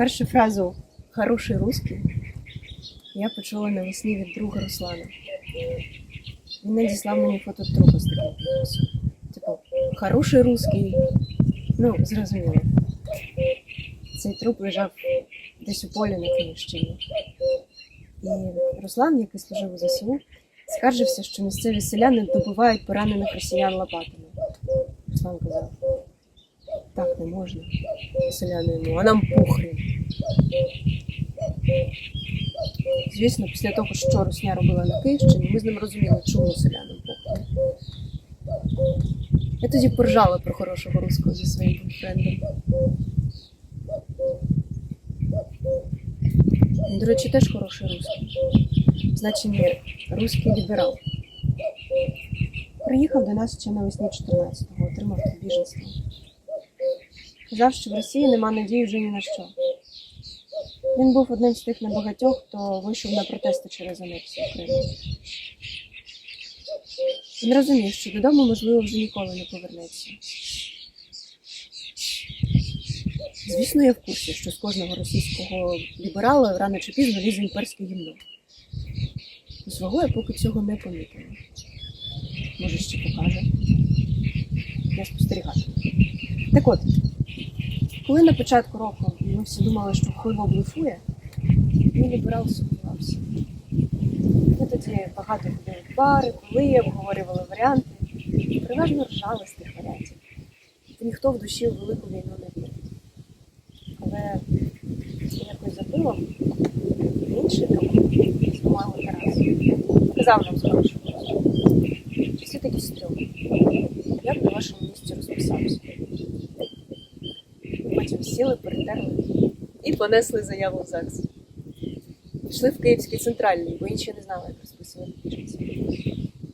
Першу фразу хороший русский я почула навесні від друга Руслана. Він надіслав мені фото трупа з таким підписом. Типу, хороший русский. Ну, зрозуміло. Цей труп лежав десь у полі на Київщині. І Руслан, який служив у ЗСУ, скаржився, що місцеві селяни добивають поранених росіян лопатами. Руслан казав, так не можна. Селяни йому, а нам похрен. Звісно, після того, що Русня робила на Київщині, ми з ним розуміли, чому селянам похрен. Я тоді поржала про хорошого руського зі своїм бойфрендом. Він, до речі, теж хороший русський. Значення русський ліберал. Приїхав до нас ще навесні 14-го, отримав біженство. Казав, що в Росії нема надії вже ні на що. Він був одним з тих небагатьох, хто вийшов на протести через анексію Криму. Він розумів, що додому, можливо, вже ніколи не повернеться. Звісно, я в курсі, що з кожного російського ліберала рано чи пізно лізе імперське гімно. Свого я поки цього не помітила. Може, ще покаже. Я спостерігатиму. Так от, коли на початку року ми всі думали, що Хуйло блефує, мій ліберал сумнівався. Ми тоді багато ходили в бари, коли обговорювали варіанти, і переважно ржали з тих варіантів. Та ніхто в душі у велику війну не вірить. Але якось за пивом інший друг з бумагою Тарас сказав нам з хорошого що всі такі стрьомні. Я на вашому місці розписався. Сіли, перетерли і понесли заяву в ЗАГС. Пішли в Київський центральний, бо інші не знали, як розписувати біженців.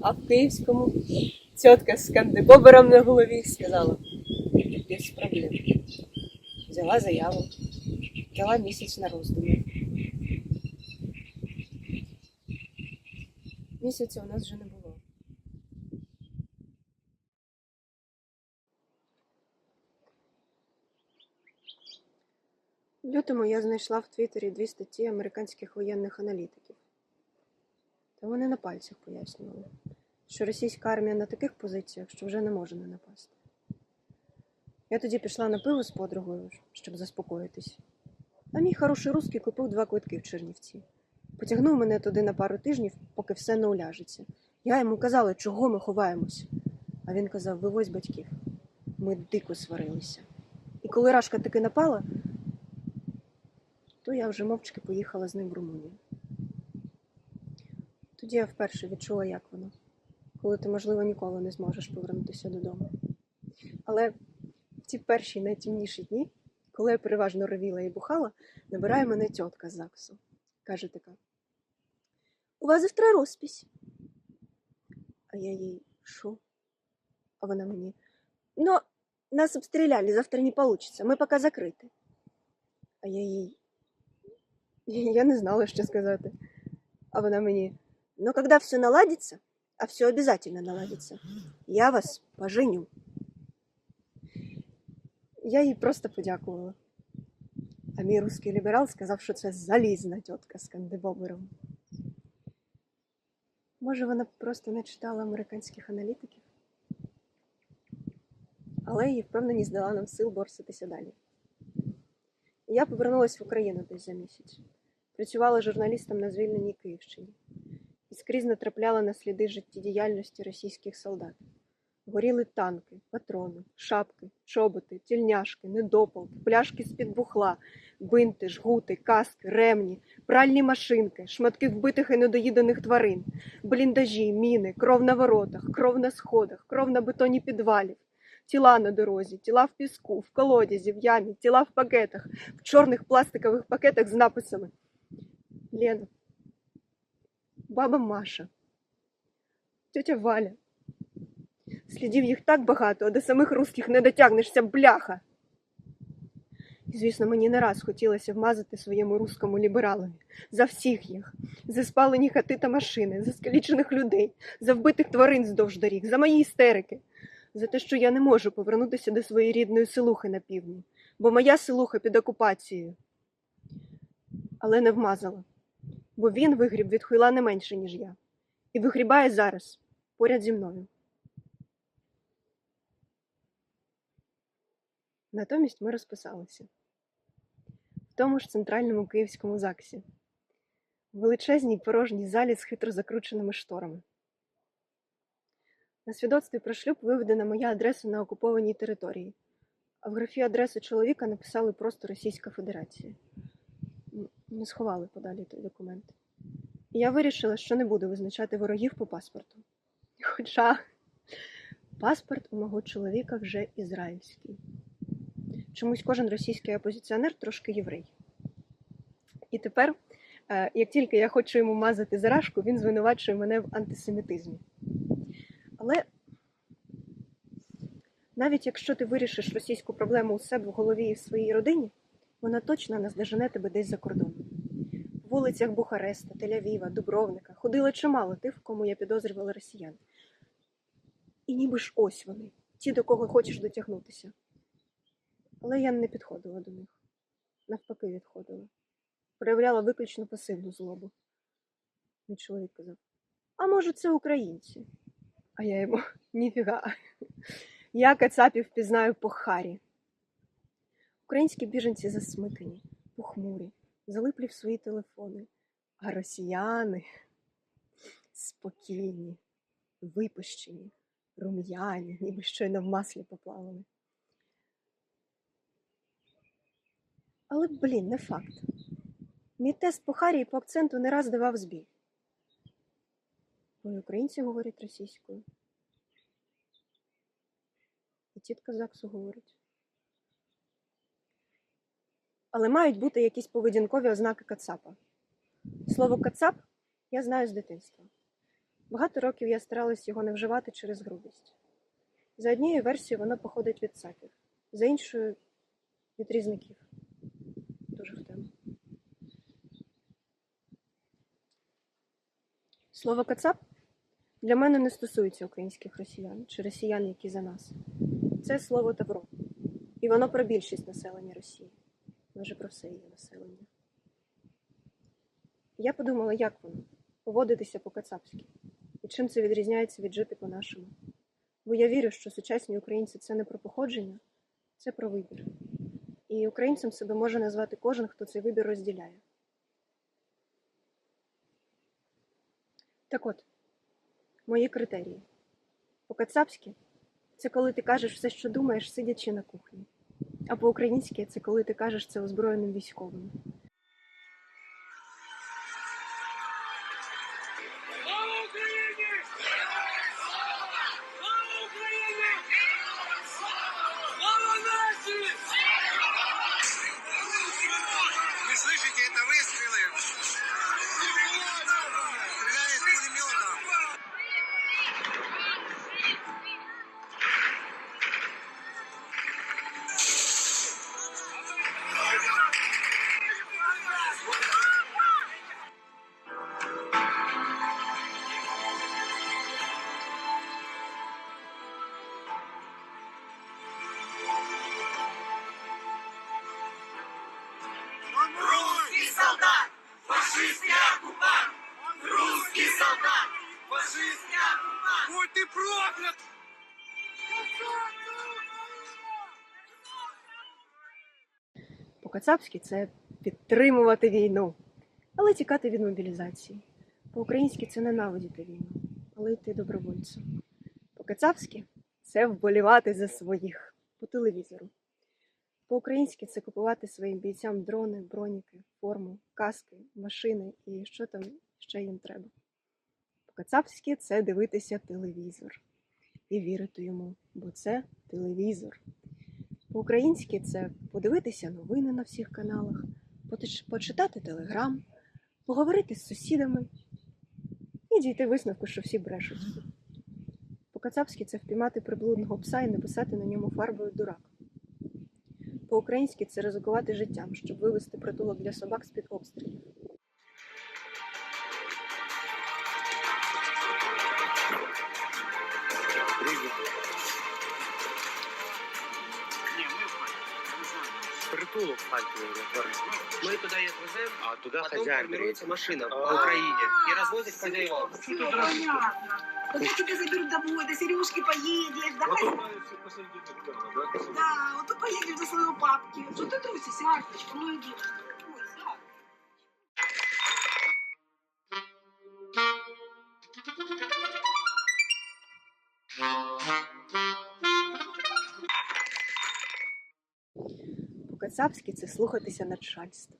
А в Київському тітка з кандибобером на голові сказала: без проблем. Взяла заяву, дала місяць на роздуми. Місяця у нас вже не було. Лютому я знайшла в Твіттері дві статті американських воєнних аналітиків. Та вони на пальцях пояснювали, що російська армія на таких позиціях, що вже не може не напасти. Я тоді пішла на пиво з подругою, щоб заспокоїтись. А мій хороший русський купив два квитки в Чернівці. Потягнув мене туди на пару тижнів, поки все не уляжеться. Я йому казала, чого ми ховаємось. А він казав: вивозь батьків. Ми дико сварилися. І коли Рашка таки напала, то я вже мовчки поїхала з ним в Румунію. Тоді я вперше відчула, як воно, коли ти, можливо, ніколи не зможеш повернутися додому. Але в ті перші найтемніші дні, коли я переважно ревіла і бухала, набирає мене тітка з ЗАГСу. Каже така: У вас завтра розпись. А я їй що? А вона мені. Ну, нас обстріляли, завтра не получится, ми поки закриті. А я їй. Я не знала, що сказати. А вона мені. Но когда все наладится, а все обязательно наладится, я вас поженю. Я їй просто подякувала. А мій русський ліберал сказав, що це залізна тітка з кандибобером. Може, вона просто не читала американських аналітиків, але її впевненість дала нам сил борситися далі. Я повернулася в Україну десь за місяць. Працювала журналістом на звільненій Київщині і скрізь натрапляла на сліди життєдіяльності російських солдат. Горіли танки, патрони, шапки, чоботи, тільняшки, недопалки, пляшки з-під бухла, бинти, жгути, каски, ремні, пральні машинки, шматки вбитих і недоїдених тварин, бліндажі, міни, кров на воротах, кров на сходах, кров на бетоні підвалів, тіла на дорозі, тіла в піску, в колодязі, в ямі, тіла в пакетах, в чорних пластикових пакетах з написами. Лена, баба Маша, тетя Валя. Слідів їх так багато, а до самих русських не дотягнешся, бляха. І, звісно, мені не раз хотілося вмазати своєму русскому лібералові за всіх їх, за спалені хати та машини, за скалічених людей, за вбитих тварин здовж доріг, за мої істерики, за те, що я не можу повернутися до своєї рідної селухи на півдні, бо моя селуха під окупацією. але не вмазала, бо він вигріб від хуйла не менше, ніж я, і вигрібає зараз, поряд зі мною. Натомість ми розписалися в тому ж центральному київському ЗАГСі, в величезній порожній залі з хитро закрученими шторами. На свідоцтві про шлюб виведена моя адреса на окупованій території, а в графі адреси чоловіка написали просто Російська Федерація. Ми сховали подалі той документ. І я вирішила, що не буду визначати ворогів по паспорту. Хоча паспорт у мого чоловіка вже ізраїльський. Чомусь кожен російський опозиціонер трошки єврей. І тепер, е, як тільки я хочу йому мазати заражку, він звинувачує мене в антисемітизмі. Але навіть якщо ти вирішиш російську проблему у себе в голові і в своїй родині, вона точно наздожене тебе десь за кордоном. В вулицях Бухареста, Тель-Авіва, Дубровника ходило чимало тих, кому я підозрювала росіян. І ніби ж ось вони, ті, до кого хочеш дотягнутися. Але я не підходила до них. Навпаки, відходила. Проявляла виключно пасивну злобу. Мій чоловік казав: А може, це українці? А я йому ніфіга. Я кацапів пізнаю по харі. Українські біженці засмикані, похмурі, залиплі в свої телефони, а росіяни спокійні, випущені, рум'яні, ніби щойно в маслі поплавали. Але, блін, не факт. Мій тест по Харі по акценту не раз давав збій. Бо українці говорять російською. Тітка ЗАГСу говорить. Але мають бути якісь поведінкові ознаки Кацапа. Слово Кацап я знаю з дитинства. Багато років я старалась його не вживати через грубість. За однією версією воно походить від цапів, за іншою від різників. Дуже в тему. Слово Кацап для мене не стосується українських росіян чи росіян, які за нас. Це слово Тавро. І воно про більшість населення Росії, майже про все її населення. Я подумала, як воно поводитися по-кацапськи і чим це відрізняється від жити по-нашому. Бо я вірю, що сучасні українці це не про походження, це про вибір. І українцем себе може назвати кожен, хто цей вибір розділяє. Так от, мої критерії. По-кацапськи це коли ти кажеш все, що думаєш, сидячи на кухні. А по-українськи це коли ти кажеш це озброєним військовим. Слава Україні! Слава Україні! Слава нації! Вы слышите, это выстрелы? По-кацапськи це підтримувати війну, але тікати від мобілізації. По-українськи це ненавидіти війну, але йти добровольцем. По-кацапськи це вболівати за своїх по телевізору. По-українськи це купувати своїм бійцям дрони, броніки, форму, каски, машини і що там ще їм треба. По-кацапськи це дивитися телевізор і вірити йому, бо це телевізор. По-українськи це подивитися новини на всіх каналах, почитати телеграм, поговорити з сусідами і дійти висновку, що всі брешуть. По-кацапськи це впіймати приблудного пса і написати на ньому фарбою дурак. По-українськи це ризикувати життям, щоб вивести притулок для собак з-під обстрілів. Не, мы в порядке, я не знаю. переулок в Харькове разворачиваем. Мы туда ее отвезем, А туда потом хозяин формируется приедет. машина по А. Украине и развозит по делам. Все понятно. Вот я тебя заберу домой, до Сережки поедешь, да? Да, вот ты поедешь до своего папки. Что ты трусишься, Арфочка? Ну иди. По-кацапськи це слухатися начальства,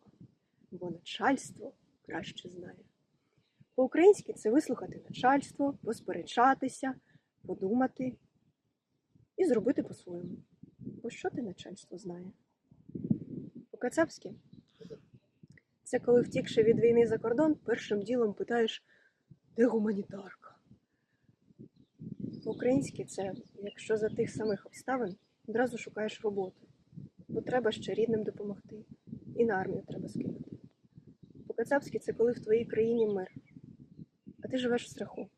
бо начальство краще знає. По-українськи це вислухати начальство, посперечатися, подумати і зробити по-своєму. Бо що ти начальство знає? По-кацапськи це коли втікши від війни за кордон, першим ділом питаєш, де гуманітарка? По-українськи це, якщо за тих самих обставин, одразу шукаєш роботу бо треба ще рідним допомогти. І на армію треба скинути. По-кацапськи це коли в твоїй країні мир, а ти живеш в страху,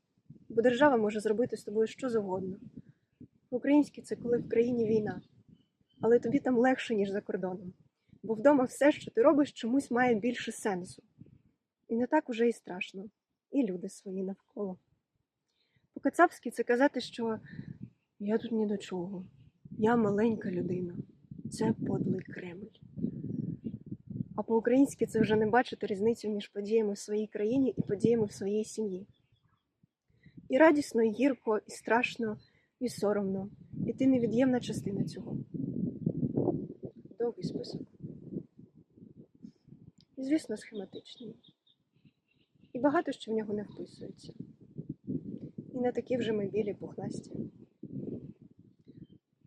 бо держава може зробити з тобою що завгодно. По-українськи це коли в країні війна, але тобі там легше, ніж за кордоном, бо вдома все, що ти робиш, чомусь має більше сенсу. І не так уже і страшно, і люди свої навколо. По-кацапськи це казати, що я тут ні до чого, я маленька людина це подлий Кремль. А по-українськи це вже не бачити різницю між подіями в своїй країні і подіями в своїй сім'ї. І радісно, і гірко, і страшно, і соромно. І ти невід'ємна частина цього. Довгий список. І, звісно, схематичний. І багато що в нього не вписується. І не такі вже ми білі пухнасті.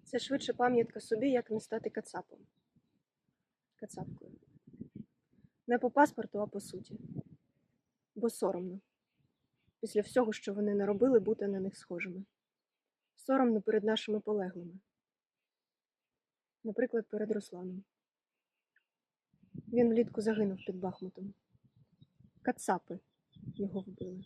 Це швидше пам'ятка собі, як не стати кацапом. Кацапкою. Не по паспорту, а по суті. Бо соромно. Після всього, що вони наробили, бути на них схожими. Соромно перед нашими полеглими. Наприклад, перед Русланом. Він влітку загинув під Бахмутом. Кацапи його вбили.